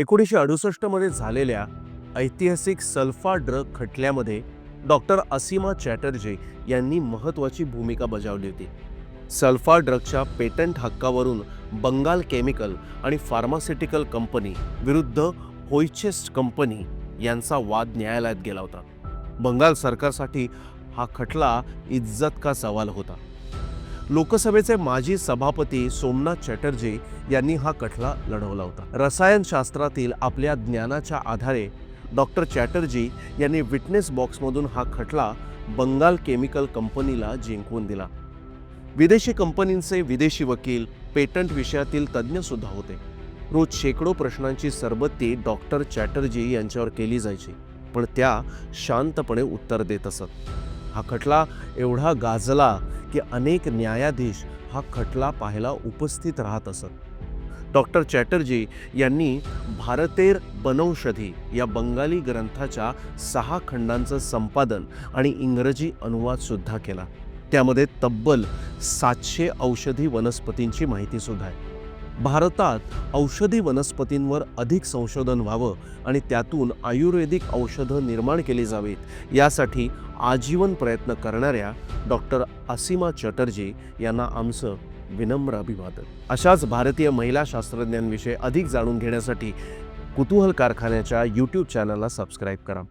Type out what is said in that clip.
एकोणीसशे अडुसष्टमध्ये झालेल्या ऐतिहासिक सल्फा ड्रग खटल्यामध्ये डॉक्टर असीमा चॅटर्जी यांनी महत्त्वाची भूमिका बजावली होती. सल्फा ड्रगच्या पेटंट हक्कावरून बंगाल केमिकल आणि फार्मास्युटिकल कंपनी विरुद्ध होयचेस्ट कंपनी यांचा वाद न्यायालयात गेला होता. बंगाल सरकारसाठी हा खटला इज्जत का सवाल होता? लोकसभेचे माजी सभापती सोमनाथ चॅटर्जी यांनी हा खटला लढवला होता. रसायनशास्त्रातील आपल्या ज्ञानाच्या आधारे डॉक्टर चॅटर्जी यांनी विटनेस बॉक्समधून हा खटला बंगाल केमिकल कंपनीला जिंकवून दिला. विदेशी कंपनींचे विदेशी वकील पेटंट विषयातील तज्ज्ञसुद्धा होते. रोज शेकडो प्रश्नांची सरबत्ती डॉक्टर चॅटर्जी यांच्यावर केली जायची पण त्या शांतपणे उत्तर देत असत. हा खटला एवढा गाजला की अनेक न्यायाधीश हा खटला पाहायला उपस्थित राहत असत. डॉक्टर चॅटर्जी यांनी भारतेर बनौषधी या बंगाली ग्रंथाच्या सहा खंडांचं संपादन आणि इंग्रजी अनुवादसुद्धा केला. त्यामध्ये तब्बल सातशे औषधी वनस्पतींची माहितीसुद्धा आहे. भारतात औषधी वनस्पतींवर अधिक संशोधन व्हावं आणि त्यातून आयुर्वेदिक औषधं निर्माण केली जावीत यासाठी आजीवन प्रयत्न करणाऱ्या डॉक्टर असीमा चटर्जी यांना आमचं विनम्र अभिवादन. अशाच भारतीय महिला शास्त्रज्ञांविषयी अधिक जाणून घेण्यासाठी कुतूहल कारखान्याच्या यूट्यूब चॅनलला सबस्क्राईब करा.